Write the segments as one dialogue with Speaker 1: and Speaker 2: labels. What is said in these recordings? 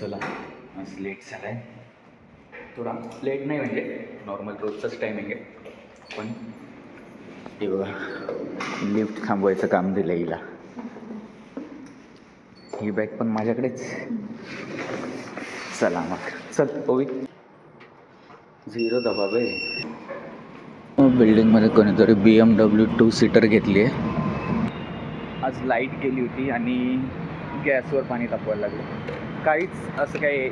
Speaker 1: चला. आज लेट झाला आहे थोडा लेट नाही म्हणजे नॉर्मल रोजचाच टायमिंग आहे. पण हे बघा लिफ्ट थांबवायचं काम दिलं हिला. ही बॅग पण माझ्याकडेच. चला मग. चल ओवी. झिरो दबाव आहे बिल्डिंगमध्ये कोणीतरी B M W two seater घेतली आहे आज लाइट गेली होती आणि गॅसवर पाणी तापवायला लागलं. काहीच असं काही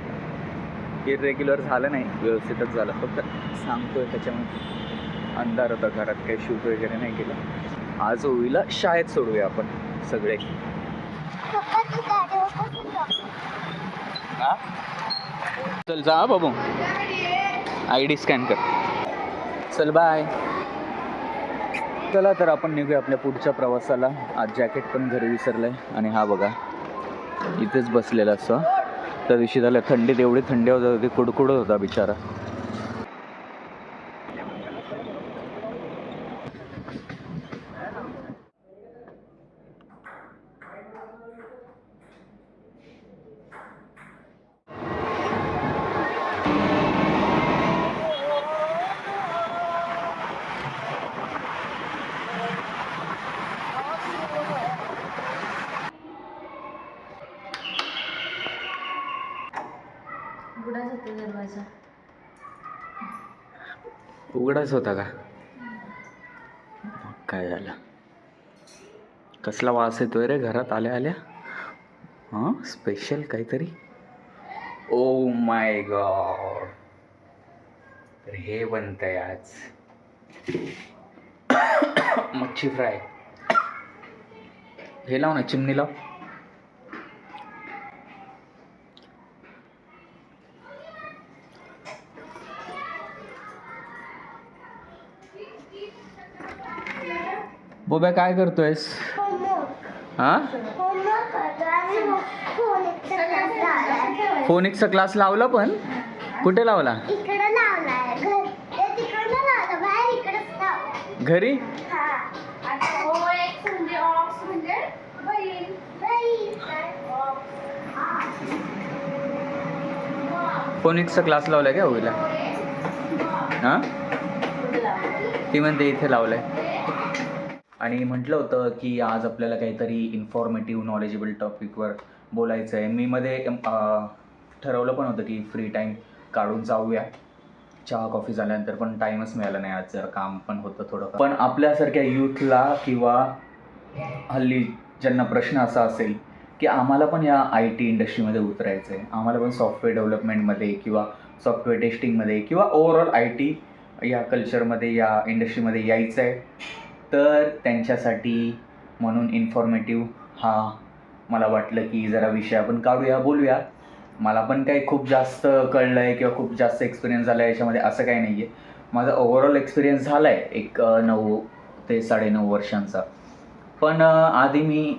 Speaker 1: इरेग्युलर झालं नाही व्यवस्थितच झालं. फक्त सांगतोय त्याच्यामुळे अंधार होता घरात काही शूट वगैरे नाही केलं. आज ओवीला शाळेत सोडूया आपण सगळे. चल जा बाबू. आय डी स्कॅन कर. चल बाय चला तर आपण निघूया आपल्या पुढच्या प्रवासाला. आज जॅकेट पण घरी विसरलंय. आणि हा बघा इथेच बसलेला असं. त्या दिवशी झाल्या. थंडीत एवढी थंडी होत होती कुडकुडत होता बिचारा
Speaker 2: उघडाच होता दरवाजा
Speaker 1: उघडाच होता का? मग काय झालं? कसला वास येतोय रे घरात आल्या आल्या? हां? स्पेशल काहीतरी? ओ माय गॉड तर हे बनतंय आज. मच्छी फ्राय. हे लाव ना चिमणी लाव. बोब्या काय करतोयस? हां? फोनिक्सचा क्लास लावला पण? कुठे लावला?
Speaker 3: घरी?
Speaker 1: फोनिक्सचा क्लास लावलाय का होईला हां? ती म्हणते इथे लावलाय. आणि म्हटलं होतं की आज आपल्याला काहीतरी इन्फॉर्मेटिव्ह नॉलेजेबल टॉपिकवर बोलायचं आहे मी मध्ये ठरवलं पण होतं की फ्री टाईम काढून जाऊया. चहा कॉफी झाल्यानंतर पण टाईमच मिळाला नाही. आज जर काम पण होतं थोडं पण आपल्यासारख्या यूथला किंवा हल्ली ज्यांना प्रश्न असा असेल की आम्हाला पण या आय टी इंडस्ट्रीमध्ये उतरायचं आहे आम्हाला पण सॉफ्टवेअर डेव्हलपमेंटमध्ये किंवा सॉफ्टवेअर टेस्टिंगमध्ये किंवा ओव्हरऑल आय टी या कल्चरमध्ये या इंडस्ट्रीमध्ये यायचं आहे तर त्यांच्यासाठी म्हणून इन्फॉर्मेटिव्ह हा मला वाटलं की जरा विषय आपण काढूया बोलूया. मला पण काही खूप जास्त कळलं आहे किंवा खूप जास्त एक्सपिरियन्स झाला आहे याच्यामध्ये असं काही नाही आहे माझा ओव्हरऑल एक्सपिरियन्स झाला आहे एक नऊ ते साडेनऊ वर्षांचा. पण आधी मी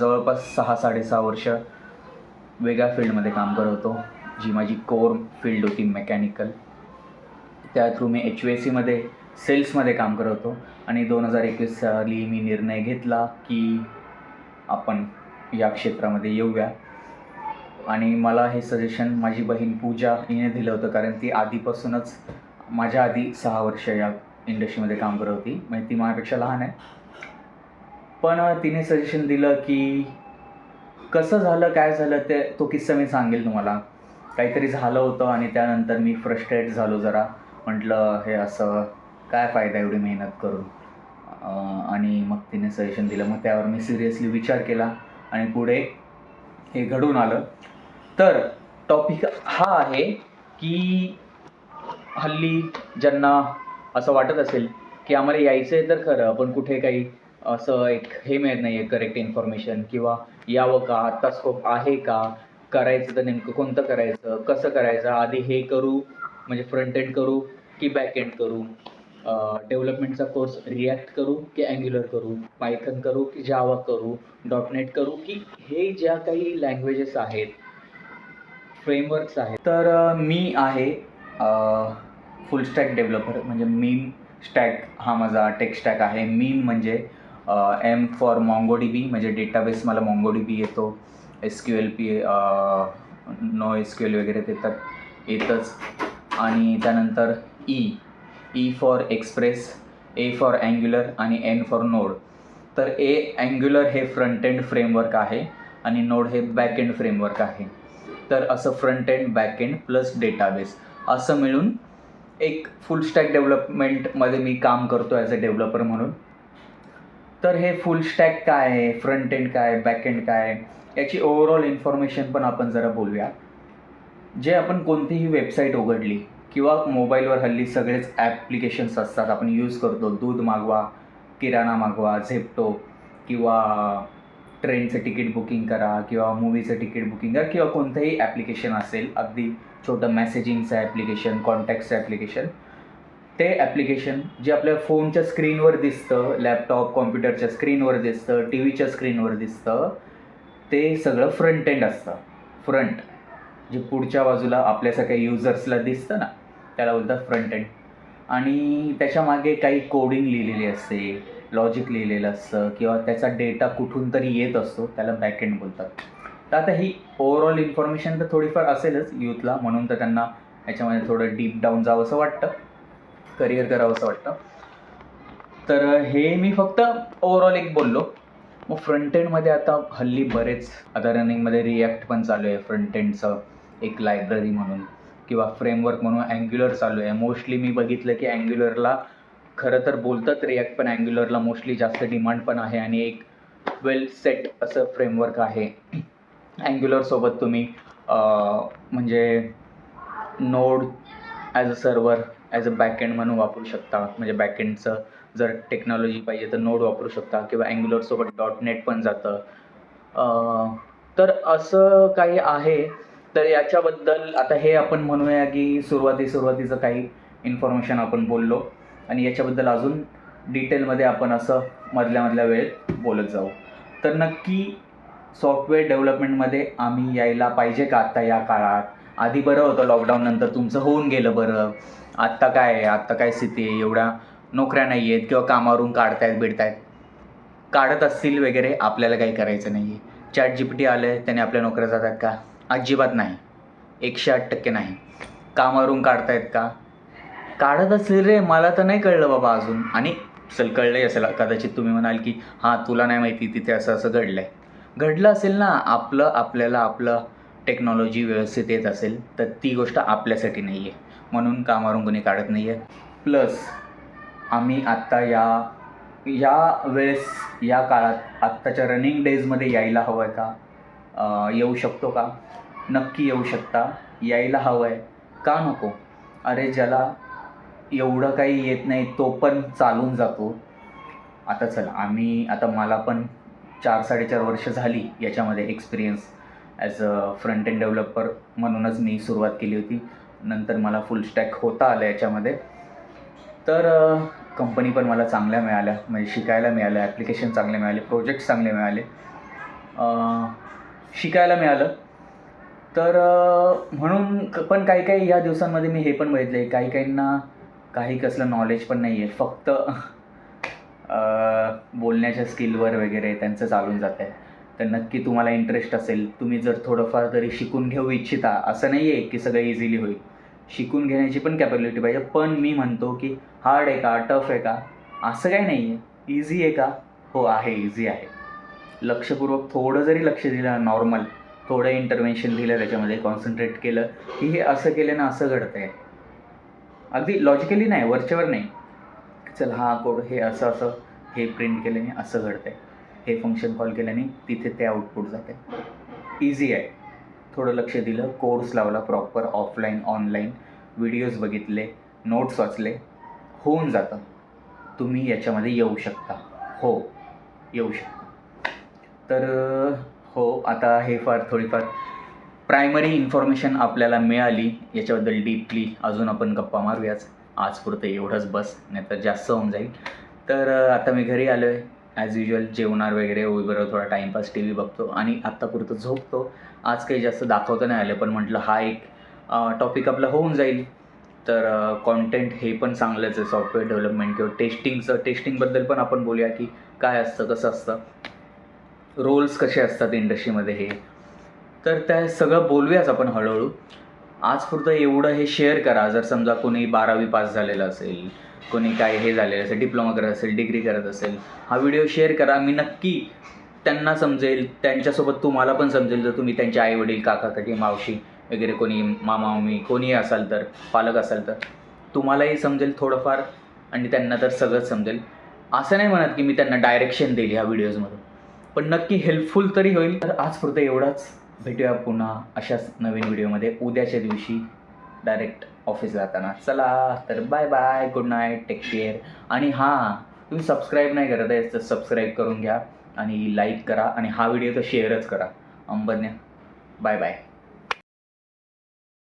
Speaker 1: जवळपास सहा साडेसहा वर्ष वेगळ्या फील्डमध्ये काम करत होतो जी माझी कोर फील्ड होती मेकॅनिकल त्या थ्रू मी एच व्ही एस सीमध्ये सेल्समध्ये काम करत होतो. आणि दोन हजार एकवीस साली मी निर्णय घेतला की आपण या क्षेत्रामध्ये येऊया. आणि मला हे सजेशन माझी बहीण पूजा हिने दिलं होतं कारण ती आधीपासूनच माझ्या आधी सहा वर्ष या इंडस्ट्रीमध्ये काम करत होती. म्हणजे ती माझ्यापेक्षा लहान आहे. पण तिने सजेशन दिलं की कसं झालं काय झालं ते तो किस्सा मी सांगेल तुम्हाला. काहीतरी झालं होतं आणि त्यानंतर मी फ्रस्ट्रेट झालो जरा. म्हटलं हे असं काय फायदा एवढी मेहनत करून? आणि मग तिने सजेशन दिलं. मग त्यावर मी सिरियसली विचार केला आणि पुढे हे घडून आलं. तर टॉपिक हा आहे की हल्ली ज्यांना असं वाटत असेल की आम्हाला यायचं आहे तर खरं पण कुठे काही असं एक हे मिळत नाही आहे करेक्ट इन्फॉर्मेशन किंवा यावं का? आत्ता स्कोप आहे का? करायचं तर नेमकं कोणतं करायचं? कसं करायचं? आधी हे करू म्हणजे फ्रंट एंड करू की बॅक एंड करू? डेव्हलपमेंटचा कोर्स रिॲक्ट करू की अँग्युलर करू? पायथन करू की जावा करू? डॉटनेट करू की हे ज्या काही लँग्वेजेस आहेत फ्रेमवर्क्स आहेत तर मी आहे फुल स्टॅक डेव्हलपर म्हणजे मीम स्टॅक हा माझा टेक स्टॅक आहे. मीम म्हणजे M for Mongo D B म्हणजे डेटाबेस मला मॉंगो डी बी येतो. S Q L P no S Q L वगैरे ते तर येतच. आणि त्यानंतर E E for express A for angular आणि एन फॉर नोड तर ए अँग्युलर हे फ्रंट एंड फ्रेमवर्क आहे आणि नोड हे बॅक एंड फ्रेमवर्क आहे. तर असं front end back end plus database असं मिळून एक फुल स्टॅक डेव्हलपमेंटमध्ये मी काम करतो ॲज अ डेव्हलपर म्हणून. तर हे फुल स्टॅक काय आहे? फ्रंट एंड काय? बॅक एंड काय आहे? याची ओव्हरऑल इन्फॉर्मेशन पण आपण जरा बोलूया. जे आपण कोणतीही वेबसाईट उघडली किंवा मोबाईलवर हल्ली सगळेच ॲप्लिकेशन्स असतात. आपण यूज करतो. दूध मागवा किराणा मागवा झेप्टो किंवा ट्रेनचं तिकीट बुकिंग करा किंवा मूवीचं तिकीट बुकिंग करा किंवा कोणतंही ॲप्लिकेशन असेल अगदी छोटं मेसेजिंगचं ॲप्लिकेशन कॉन्टॅक्टचं ॲप्लिकेशन ते ॲप्लिकेशन जे आपल्या फोनच्या स्क्रीनवर दिसतं लॅपटॉप कॉम्प्युटरच्या स्क्रीनवर दिसतं टी व्हीच्या स्क्रीनवर दिसतं ते सगळं फ्रंट एंड असतं. फ्रंट जे पुढच्या बाजूला आपल्या सगळ्या युजर्सला दिसतं ना. त्याला बोलतात फ्रंट एंड आणि त्याच्यामागे काही कोडिंग लिहिलेली असते लॉजिक लिहिलेलं असतं किंवा त्याचा डेटा कुठून तरी येत असतो त्याला बॅक एंड बोलतात. तर आता ही ओव्हरऑल इन्फॉर्मेशन तर थोडीफार असेलच यूथला म्हणून तर त्यांना याच्यामध्ये थोडं डीप डाऊन जावं असं वाटतं करिअर करावं असं वाटतं. तर हे मी फक्त ओव्हरऑल एक बोललो. मग फ्रंट एंडमध्ये आता हल्ली बरेच आता रनिंगमध्ये रिॲक्ट पण चालू आहे फ्रंट एंडचं एक लायब्ररी म्हणून. किंवा फ्रेमवर्क म्हणून अँग्युलर चालू आहे. मोस्टली मी बघितलं की अँग्युलरला खरं तर बोलतात रिॲक्ट पण अँग्युलरला मोस्टली जास्त डिमांड पण आहे आणि एक वेल सेट असं फ्रेमवर्क आहे. अँग्युलरसोबत तुम्ही म्हणजे node as a server as a backend म्हणून वापरू शकता. म्हणजे बॅकएंडचं जर टेक्नॉलॉजी पाहिजे तर नोड वापरू शकता किंवा अँग्युलरसोबत डॉट नेट पण जातं. तर असं काही आहे. तर याच्याबद्दल आता हे आपण म्हणूया की सुरुवाती सुरुवातीचं काही इन्फॉर्मेशन आपण बोललो. आणि याच्याबद्दल अजून डिटेलमध्ये आपण असं मधल्या मधल्या वेळेत बोलत जाऊ. तर नक्की सॉफ्टवेअर डेव्हलपमेंटमध्ये आम्ही यायला पाहिजे का आत्ता या काळात? आधी बरं होतं लॉकडाऊन नंतर तुमचं होऊन गेलं बरं. आत्ता काय आहे? आत्ता काय स्थिती आहे? एवढ्या नोकऱ्या नाही आहेत किंवा कामावरून काढतायत बिडतायत. काढत असतील वगैरे आपल्याला काही करायचं नाही आहे चॅट जी पी टी आलं आहे त्याने आपल्या नोकऱ्या जातात का? अजिबात नाही. एकशे आठ टक्के नाही. कामावरून काढतायत का? काढत असतील रे. मला तर नाही कळलं बाबा अजून. आणि चल कळलंही असेल. कदाचित तुम्ही म्हणाल की हां तुला नाही माहिती. तिथे असं असं घडलं आहे घडलं असेल ना आपलं आपल्याला आपलं टेक्नॉलॉजी व्यवस्थित येत असेल तर ती गोष्ट आपल्यासाठी नाही आहे म्हणून कामावरून कोणी काढत नाही आहे प्लस आम्ही आत्ता या या वेळेस या काळात आत्ताच्या रनिंग डेजमध्ये यायला हवं आहे का? येऊ शकतो का? नक्की येऊ शकता. यायला हवं आहे का नको? अरे ज्याला एवढं काही येत नाही तो पण चालून जातो. आता चल आम्ही आता मला पण चार साडेचार वर्ष झाली याच्यामध्ये experience as a front end developer म्हणूनच मी सुरुवात केली होती. नंतर मला फुल स्टॅक होता आलं याच्यामध्ये. तर कंपनी पण मला चांगल्या मिळाल्या. म्हणजे शिकायला मिळालं ॲप्लिकेशन चांगले मिळाले प्रोजेक्ट्स चांगले मिळाले. शिकायला मिळालं. तर म्हणून क- पण काही काही ह्या दिवसांमध्ये मी हे पण बघितलं आहे काही काहींना काही कसलं नॉलेज पण नाही आहे फक्त बोलण्याच्या स्किलवर वगैरे त्यांचं चालून जात आहे तर नक्की तुम्हाला इंटरेस्ट असेल. तुम्ही जर थोडंफार तरी शिकून घेऊ इच्छिता असं नाही आहे की सगळं इझिली होईल. शिकून घेण्याची पण कॅपॅबिलिटी पाहिजे. पण मी म्हणतो की हार्ड आहे का? टफ आहे का? असं काही नाही आहे इझी आहे का? हो आहे इझी आहे. लक्षपूर्वक थोडं जरी लक्ष दिलं नॉर्मल थोडं इंटरव्हेन्शन दिलं त्याच्यामध्ये कॉन्सन्ट्रेट केलं की हे असं केलं ना असं घडतं आहे अगदी लॉजिकली नाही वरच्यावर नाही. चल हा कोड हे असं असं हे प्रिंट केल्याने असं घडतंय. हे फंक्शन कॉल केल्याने तिथे ते आउटपुट जाते इझी आहे. थोडं लक्ष दिलं कोर्स लावला प्रॉपर ऑफलाईन ऑनलाईन व्हिडिओज बघितले नोट्स वाचले होऊन जातं. तुम्ही याच्यामध्ये येऊ शकता. हो येऊ शकता. तर हो आता हे फार थोडीफार प्रायमरी इन्फॉर्मेशन आपल्याला मिळाली. याच्याबद्दल डीपली अजून आपण गप्पा मारूयाच. आजपुरतं एवढंच बस नाहीतर जास्त होऊन जाईल. तर आता मी घरी आलो आहे ॲज युजल जेवणार वगैरे बरोबर थोडा टाईमपास टी व्ही बघतो. आणि आत्तापुरतं झोपतो. आज काही जास्त दाखवता नाही आलं पण म्हटलं हा एक टॉपिक आपला होऊन जाईल. तर कॉन्टेंट हे पण चांगलंच आहे. सॉफ्टवेअर डेव्हलपमेंट किंवा टेस्टिंगचं टेस्टिंगबद्दल पण आपण बोलूया की काय असतं कसं असतं. रोल्स कसे असतात इंडस्ट्रीमध्ये हे? तर त्या सगळं बोलूयाच आपण हळूहळू. आज पुरतं एवढं हे शेअर करा. जर समजा कोणी बारावी पास झालेलं असेल कोणी काय हे झालेलं असेल डिप्लोमा करत असेल डिग्री करत असेल हा व्हिडिओ शेअर करा. मी नक्की त्यांना समजेल त्यांच्यासोबत तुम्हाला पण समजेल. जर तुम्ही त्यांचे आई वडील काका काकी मावशी वगैरे कोणी मामा मामी कोणीही असाल तर पालक असाल तर तुम्हालाही समजेल थोडंफार आणि त्यांना तर सगळंच समजेल. असं नाही म्हणत की मी त्यांना डायरेक्शन देईल ह्या व्हिडिओजमधून पण नक्की हेल्पफुल तरी होईल. तर आज पुरतं एवढाच. भेटूया पुन्हा अशाच नवीन व्हिडिओमध्ये. उद्याच्या दिवशी डायरेक्ट ऑफिस जाताना. चला तर bye bye good night take care आणि हां तुम्ही सबस्क्राईब नाही करत आहे तर सबस्क्राईब करून घ्या. आणि लाईक करा. आणि हा व्हिडिओ तर शेअरच करा. अंबन्या बाय बाय